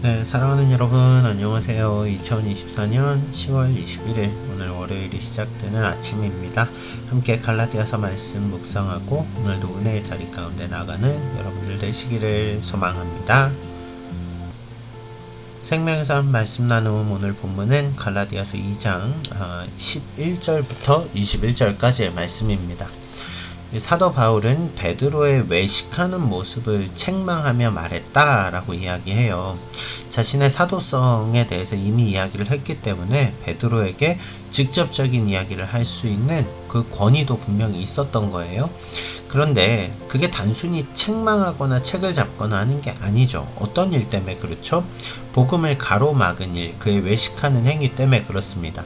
네, 사랑하는 여러분 안녕하세요. 2024년 10월 21일 오늘 월요일이 시작되는 아침입니다. 함께 갈라디아서 말씀 묵상하고 오늘도 은혜의 자리 가운데 나가는 여러분들 되시기를 소망합니다. 생명선 말씀 나눔 오늘 본문은 갈라디아서 2장 11절부터 21절까지의 말씀입니다. 사도 바울은 베드로의 외식하는 모습을 책망하며 말했다라고 이야기해요. 자신의 사도성에 대해서 이미 이야기를 했기 때문에 베드로에게 직접적인 이야기를 할 수 있는 그 권위도 분명히 있었던 거예요. 그런데 그게 단순히 책망하거나 책을 잡거나 하는 게 아니죠. 어떤 일 때문에 그렇죠? 복음을 가로막은 일, 그의 외식하는 행위 때문에 그렇습니다.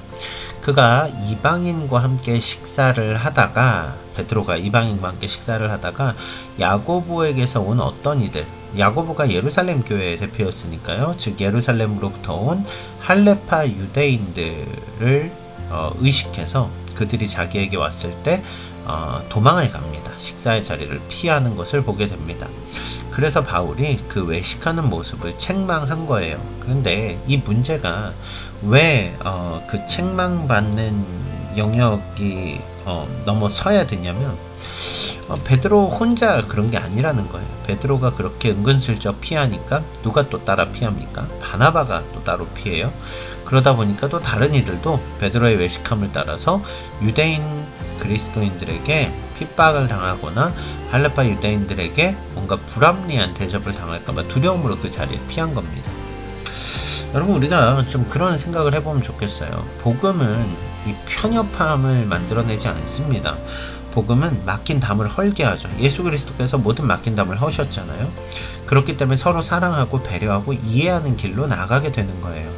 그가 이방인과 함께 식사를 하다가 베드로가 이방인과 함께 식사를 하다가 야고보에게서 온 어떤 이들 야고보가 예루살렘 교회의 대표였으니까요. 즉 예루살렘으로부터 온 할레파 유대인들을 어, 의식해서 그들이 자기에게 왔을 때 어, 도망을 갑니다. 식사의 자리를 피하는 것을 보게 됩니다. 그래서 바울이 그 외식하는 모습을 책망한 거예요. 그런데 이 문제가 왜그 어, 그 책망받는 영역이 어, 넘어서야 되냐면 어, 베드로 혼자 그런 게 아니라는 거예요. 베드로가 그렇게 은근슬쩍 피하니까 누가 또 따라 피합니까? 바나바가 또 따로 피해요. 그러다 보니까 또 다른 이들도 베드로의 외식함을 따라서 유대인 그리스도인들에게 핍박을 당하거나 할레파 유대인들에게 뭔가 불합리한 대접을 당할까봐 두려움으로 그 자리를 피한 겁니다. 여러분 우리가 좀 그런 생각을 해보면 좋겠어요. 복음은 이 편협함을 만들어내지 않습니다. 복음은 맡긴 담을 헐게 하죠. 예수 그리스도께서 모든 맡긴 담을 허셨잖아요. 그렇기 때문에 서로 사랑하고 배려하고 이해하는 길로 나가게 되는 거예요.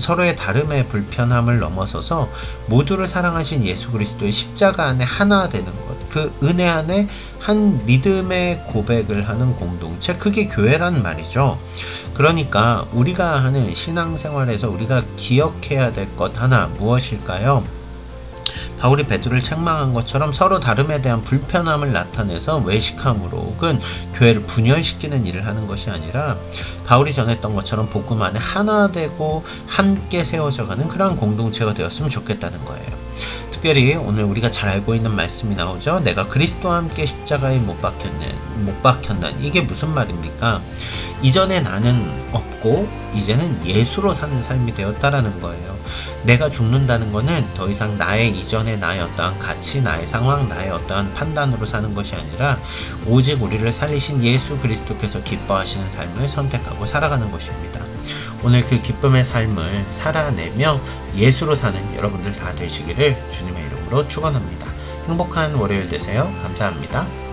서로의 다름의 불편함을 넘어서서 모두를 사랑하신 예수 그리스도의 십자가 안에 하나 되는 것. 그 은혜 안에 한 믿음의 고백을 하는 공동체. 그게 교회란 말이죠. 그러니까 우리가 하는 신앙생활에서 우리가 기억해야 될 것 하나 무엇일까요? 바울이 베드로를 책망한 것처럼 서로 다름에 대한 불편함을 나타내서 외식함으로 혹은 교회를 분열시키는 일을 하는 것이 아니라 바울이 전했던 것처럼 복음 안에 하나 되고 함께 세워져가는 그러한 공동체가 되었으면 좋겠다는 거예요. 특별히 오늘 우리가 잘 알고 있는 말씀이 나오죠. 내가 그리스도와 함께 십자가에 못 박혔네, 못 박혔난 이게 무슨 말입니까? 이전에 나는 없고 이제는 예수로 사는 삶이 되었다라는 거예요. 내가 죽는다는 것은 더 이상 나의 이전의 나의 어떠한 가치, 나의 상황, 나의 어떠한 판단으로 사는 것이 아니라 오직 우리를 살리신 예수 그리스도께서 기뻐하시는 삶을 선택하고 살아가는 것입니다. 오늘 그 기쁨의 삶을 살아내며 예수로 사는 여러분들 다 되시기를 주 님의 이름으로 축원합니다. 행복한 월요일 되세요. 감사합니다.